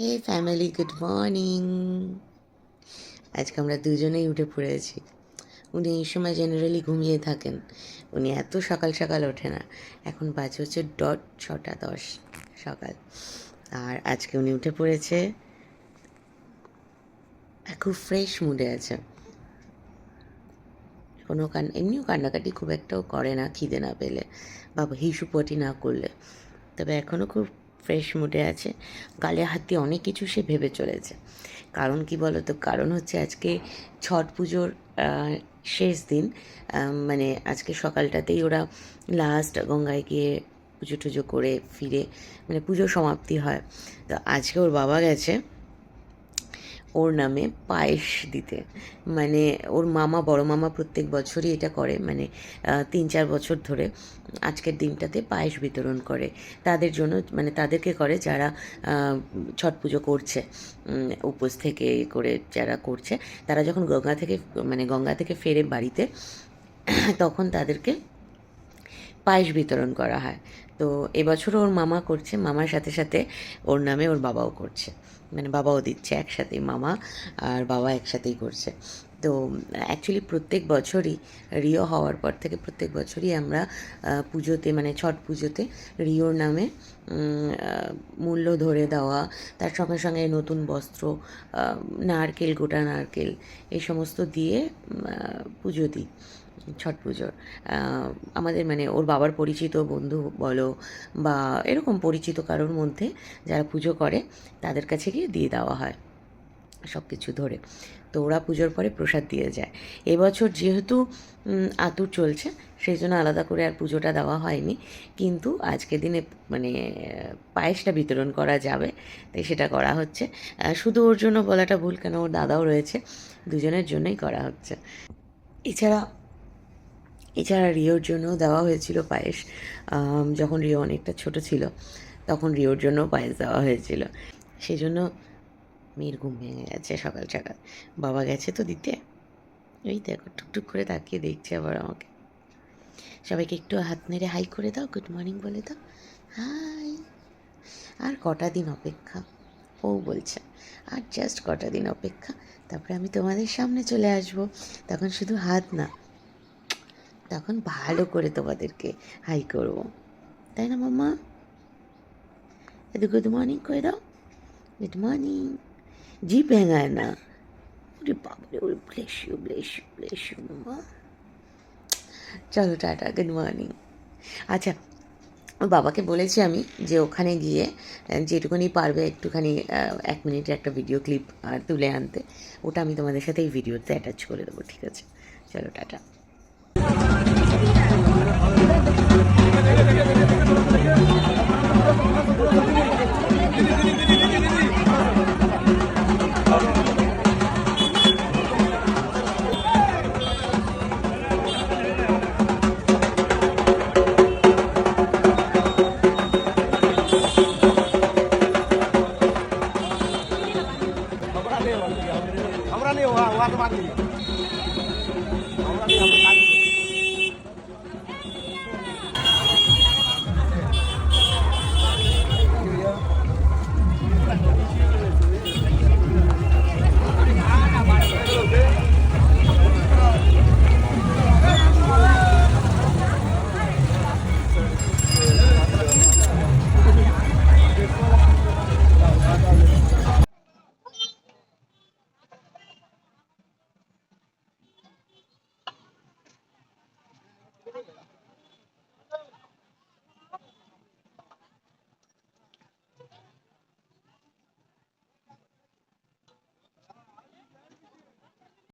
হে family good morning আজকে আমরা দুজনেই উঠে পড়েছি। উনি এই সময় জেনারেলি ঘুমিয়ে থাকেন। উনি এত সকাল সকাল ওঠে না। এখন বাজে হচ্ছে ডট, ছটা দশ সকাল। আর আজকে উনি উঠে পড়েছে খুব ফ্রেশ মুডে আছে। কোনো কান, এমনিও কান্নাকাটি খুব একটাও করে না, খিদে না পেলে বা হিসুপটি না করলে। তবে এখনও খুব ফ্রেশ মুডে আছে। গালে হাত দিয়ে অনেক কিছু সে ভেবে চলেছে। কারণ কি বলো তো কারণ হচ্ছে আজকে ছট পুজোর শেষ দিন মানে আজকে সকালটাতেই ওরা লাস্ট গঙ্গায় গিয়ে পুজো টুজো করে ফিরে মানে পুজো সমাপ্তি হয়। তো আজকে ওর বাবা গেছে। ওর নামে পায়েস দিতে। মানে ওর মামা, বড় মামা প্রত্যেক বছরই এটা করে। মানে তিন চার বছর ধরে আজকের দিনটাতে পায়েস বিতরণ করে। তাদের জন্য মানে তাদেরকে করে যারা ছট পুজো করছে উপোস থেকে করে যারা করছে, তারা যখন গঙ্গা থেকে মানে গঙ্গা থেকে ফেরে বাড়িতে, তখন তাদেরকে পায়েস বিতরণ করা হয়। তো এবছরও ওর মামা করছে, মামার সাথে সাথে ওর নামে ওর বাবাও করছে। মানে বাবাও দিচ্ছে একসাথেই, মামা আর বাবা একসাথেই করছে। তো অ্যাকচুয়ালি প্রত্যেক বছরই রিও হওয়ার পর থেকে প্রত্যেক বছরই আমরা পুজোতে মানে ছট পুজোতে রিওর নামে মূল্য ধরে দেওয়া, তার সঙ্গে সঙ্গে নতুন বস্ত্র নারকেল, গোটা নারকেল, এই সমস্ত দিয়ে পুজো দিই। ছট পুজোর। আমাদের মানে ওর বাবার পরিচিত বন্ধু বলো বা এরকম পরিচিত কারোর মধ্যে যারা পুজো করে, তাদের কাছে গিয়ে দিয়ে দেওয়া হয় সব কিছু ধরে। তো ওরা পুজোর পরে প্রসাদ দিয়ে যায়। এবছর যেহেতু আতুর চলছে সেই জন্য আলাদা করে আর পুজোটা দেওয়া হয়নি। কিন্তু আজকে দিনে মানে পায়েসটা বিতরণ করা যাবে, তাই সেটা করা হচ্ছে। শুধু ওর জন্য বলাটা ভুল, কেন ওর দাদাও রয়েছে, দুজনের জন্যই করা হচ্ছে। এছাড়া এছাড়া রিওর জন্যও দেওয়া হয়েছিল পায়েস। যখন রিও অনেকটা ছোট ছিল, তখন রিওর জন্য পায়েস দেওয়া হয়েছিল। সেই জন্য মেয়ের ঘুম ভেঙে গেছে সকাল সকাল। বাবা গেছে তো দিতে। ওই দেখো, টুকটুক করে তাকিয়ে দেখছে আবার আমাকে। সবাইকে একটু হাত নেড়ে হাই করে দাও গুড মর্নিং বলে দাও। হাই। আর কটা দিন অপেক্ষা? ও বলছে, আর জাস্ট কটা দিন অপেক্ষা। তারপরে আমি তোমাদের সামনে চলে আসব। তখন শুধু হাত না তখন ভালো করে তোমাদেরকে হাই করব। তাই না, মাম্মা? এত গুড মর্নিং করে দাও। গুড মর্নিং জি ভেঙায় না। ওরে বাবারে, ওরে bless you bless you bless you মাম্মা। চলো, টাটা গুড মর্নিং আচ্ছা ওর বাবাকে বলেছি আমি যে ওখানে গিয়ে যেটুকুনি পারবে একটুখানি এক মিনিটের একটা ভিডিও ক্লিপ তুলে আনতে। ওটা আমি তোমাদের সাথে এই ভিডিওতে অ্যাটাচ করে দেবো, ঠিক আছে? চলো, টাটা। আমরা নিয়ে আমরা নিয়ে আমরা নিয়ে